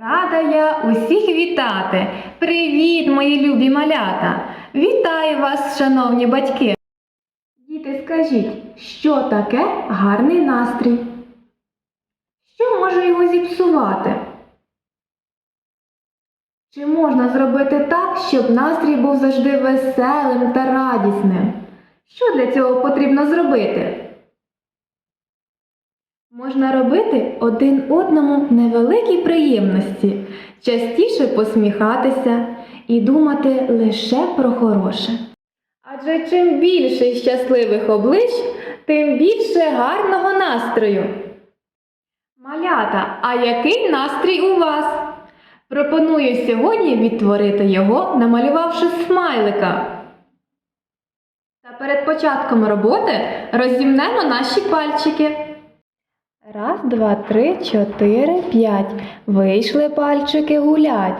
Рада я усіх вітати. Привіт, мої любі малята! Вітаю вас, шановні батьки! Діти, скажіть, що таке гарний настрій? Що може його зіпсувати? Чи можна зробити так, щоб настрій був завжди веселим та радісним? Що для цього потрібно зробити? Можна робити один одному невеликі приємності, частіше посміхатися і думати лише про хороше. Адже чим більше щасливих облич, тим більше гарного настрою. Малята, а який настрій у вас? Пропоную сьогодні відтворити його, намалювавши смайлика. Та перед початком роботи розімнемо наші пальчики. Раз, два, три, чотири, п'ять. Вийшли пальчики гулять,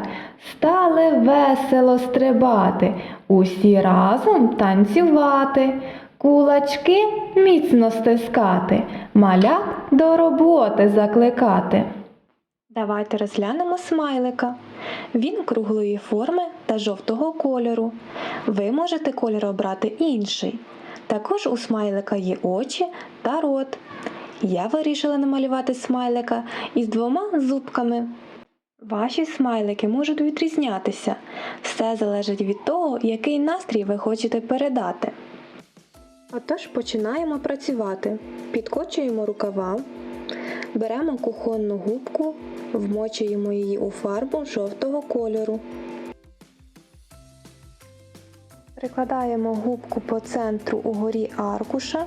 стали весело стрибати, усі разом танцювати, кулачки міцно стискати, малят до роботи закликати. Давайте розглянемо смайлика. Він круглої форми та жовтого кольору. Ви можете кольор обрати інший. Також у смайлика є очі та рот. Я вирішила намалювати смайлика із двома зубками. Ваші смайлики можуть відрізнятися. Все залежить від того, який настрій ви хочете передати. Отож починаємо працювати. Підкочуємо рукава, беремо кухонну губку, вмочуємо її у фарбу жовтого кольору. Прикладаємо губку по центру угорі аркуша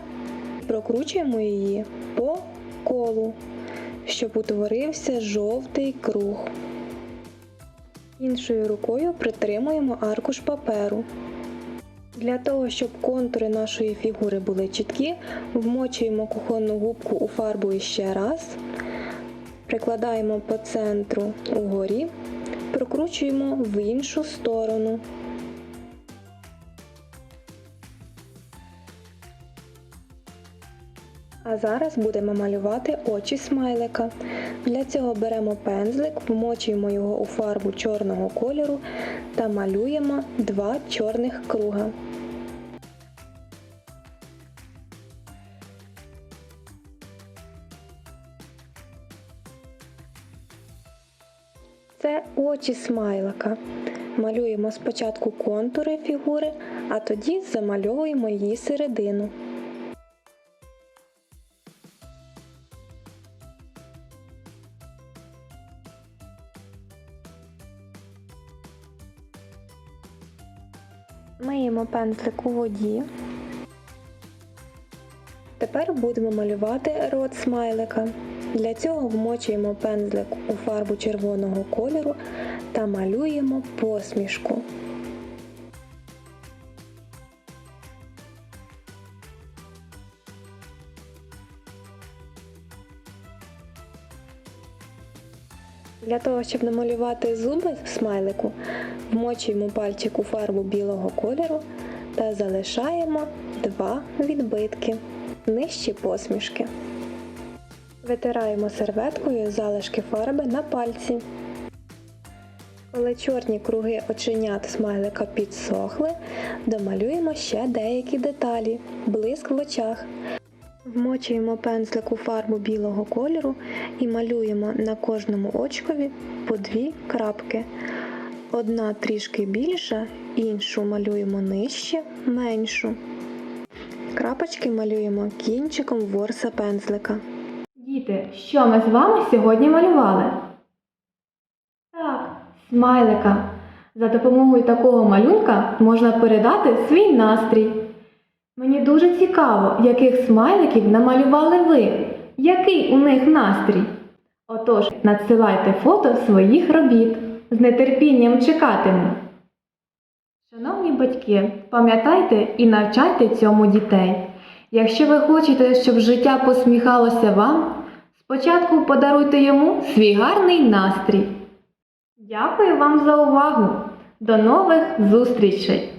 прокручуємо її по колу, щоб утворився жовтий круг. Іншою рукою притримуємо аркуш паперу. Для того, щоб контури нашої фігури були чіткі, вмочуємо кухонну губку у фарбу іще раз, прикладаємо по центру угорі, прокручуємо в іншу сторону. А зараз будемо малювати очі смайлика. Для цього беремо пензлик, вмочуємо його у фарбу чорного кольору та малюємо два чорних круга. Це очі смайлика. Малюємо спочатку контури фігури, а тоді замальовуємо її середину. Миємо пензлик у воді. Тепер будемо малювати рот смайлика. Для цього вмочуємо пензлик у фарбу червоного кольору та малюємо посмішку. Для того, щоб намалювати зуби смайлику, вмочуємо пальчик у фарбу білого кольору та залишаємо два відбитки нижче посмішки. Витираємо серветкою залишки фарби на пальці. Коли чорні круги оченят смайлика підсохли, домалюємо ще деякі деталі, блиск в очах. Вмочуємо пензлик у фарбу білого кольору і малюємо на кожному очкові по дві крапки. Одна трішки більша, іншу малюємо нижче, меншу. Крапочки малюємо кінчиком ворса пензлика. Діти, що ми з вами сьогодні малювали? Так, смайлика. За допомогою такого малюнка можна передати свій настрій. Мені дуже цікаво, яких смайликів намалювали ви, який у них настрій. Отож, надсилайте фото своїх робіт. З нетерпінням чекатиму. Шановні батьки, пам'ятайте і навчайте цьому дітей. Якщо ви хочете, щоб життя посміхалося вам, спочатку подаруйте йому свій гарний настрій. Дякую вам за увагу! До нових зустрічей!